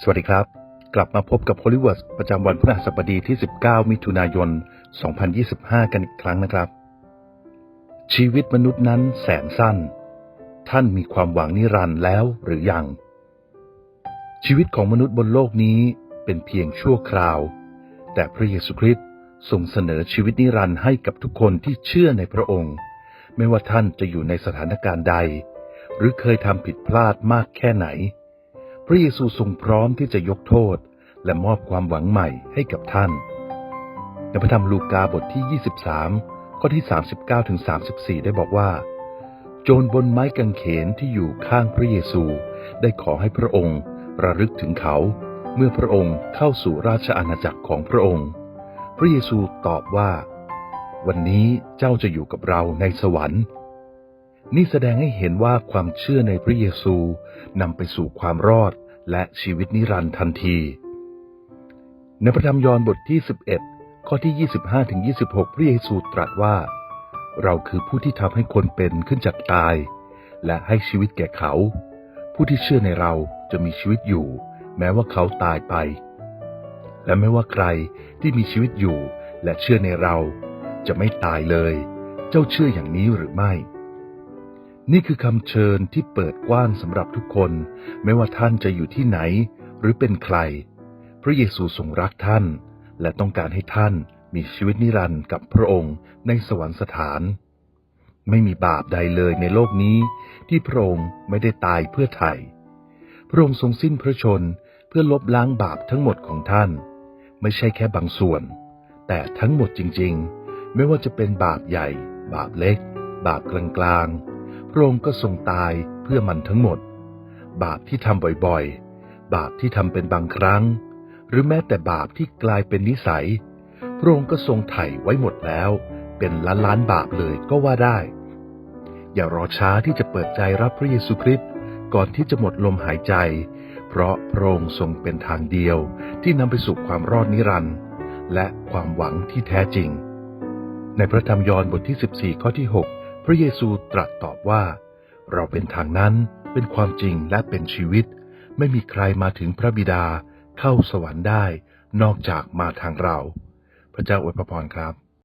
สวัสดีครับ กลับมาพบกับ h o l l y w o r d ประจำวันพฤหัสบดีที่ 19 มิถุนายน 2025 กันอีกครั้งนะครับ ชีวิตมนุษย์นั้นแสนสั้น ท่านมีความหวังนิรันดร์แล้วหรือยัง ชีวิตของมนุษย์บนโลกนี้เป็นเพียงชั่วคราว แต่พระเยซูคริสต์ทรงเสนอชีวิตนิรันดร์ให้กับทุกคนที่เชื่อในพระองค์ ไม่ว่าท่านจะอยู่ในสถานการณ์ใด หรือเคยทำผิดพลาดมากแค่ไหน พระเยซูทรงพร้อมที่จะยกโทษ และมอบความหวังใหม่ให้กับท่าน ในพระธรรมลูกาบทที่ 23 ข้อที่ 39ถึง34 ได้บอกว่า โจรบนไม้กางเขนที่อยู่ข้างพระเยซู ได้ขอให้พระองค์ระลึกถึงเขา เมื่อพระองค์เข้าสู่ราชอาณาจักรของพระองค์ พระเยซูตอบว่า วันนี้เจ้าจะอยู่กับเราในสวรรค์นี่แสดงให้เห็นว่าความเชื่อในพระเยซูนำไปสู่ความรอด และชีวิตนิรันดร์ทันที ในพระธรรมยอห์นบทที่ 11 ข้อที่ 25ถึง26 พระเยซูตรัสว่า เราคือผู้ที่ทำให้คนเป็นขึ้นจากตาย และให้ชีวิตแก่เขา ผู้ที่เชื่อในเราจะมีชีวิตอยู่ แม้ว่าเขาตายไป และไม่ว่าใครที่มีชีวิตอยู่และเชื่อในเราจะไม่ตายเลย เจ้าเชื่ออย่างนี้หรือไม่ นี่คือคำเชิญที่เปิดกว้างสำหรับทุกคน ไม่ว่าท่านจะอยู่ที่ไหน หรือเป็นใคร พระเยซูทรงรักท่าน และต้องการให้ท่านมีชีวิตนิรันดร์กับพระองค์ในสวรรคสถาน ไม่มีบาปใดเลยในโลกนี้ ที่พระองค์ไม่ได้ตายเพื่อไถ่พระองค์ทรงสิ้นพระชนเพื่อลบล้างบาปทั้งหมดของท่าน ไม่ใช่แค่บางส่วน แต่ทั้งหมดจริง ๆ ไม่ว่าจะเป็นบาปใหญ่ บาปเล็ก บาปกลางๆ ระองค์ก็ทรงตายเพื่อมันทั้งหมด บาปที่ทำบ่อยๆ บาปที่ทำเป็นบางครั้ง หรือแม้แต่บาปที่กลายเป็นนิสัย พระองค์ก็ทรงไถ่ไว้หมดแล้ว เป็นล้านล้านบาปเลยก็ว่าได้ อย่ารอช้าที่จะเปิดใจรับพระเยซูคริสต์ก่อนที่จะหมดลมหายใจ เพราะพระองค์ทรงเป็นทางเดียวที่นำไปสู่ความรอดนิรันดร์และความหวังที่แท้จริง ในพระธรรมยอห์นบทที่ 14 ข้อที่ 6 พระเยซูตรัสตอบว่า เราเป็นทางนั้นเป็นความจริงและเป็นชีวิต ไม่มีใครมาถึงพระบิดาเข้าสวรรค์ได้ นอกจากมาทางเรา พระเจ้าอวยพรครับ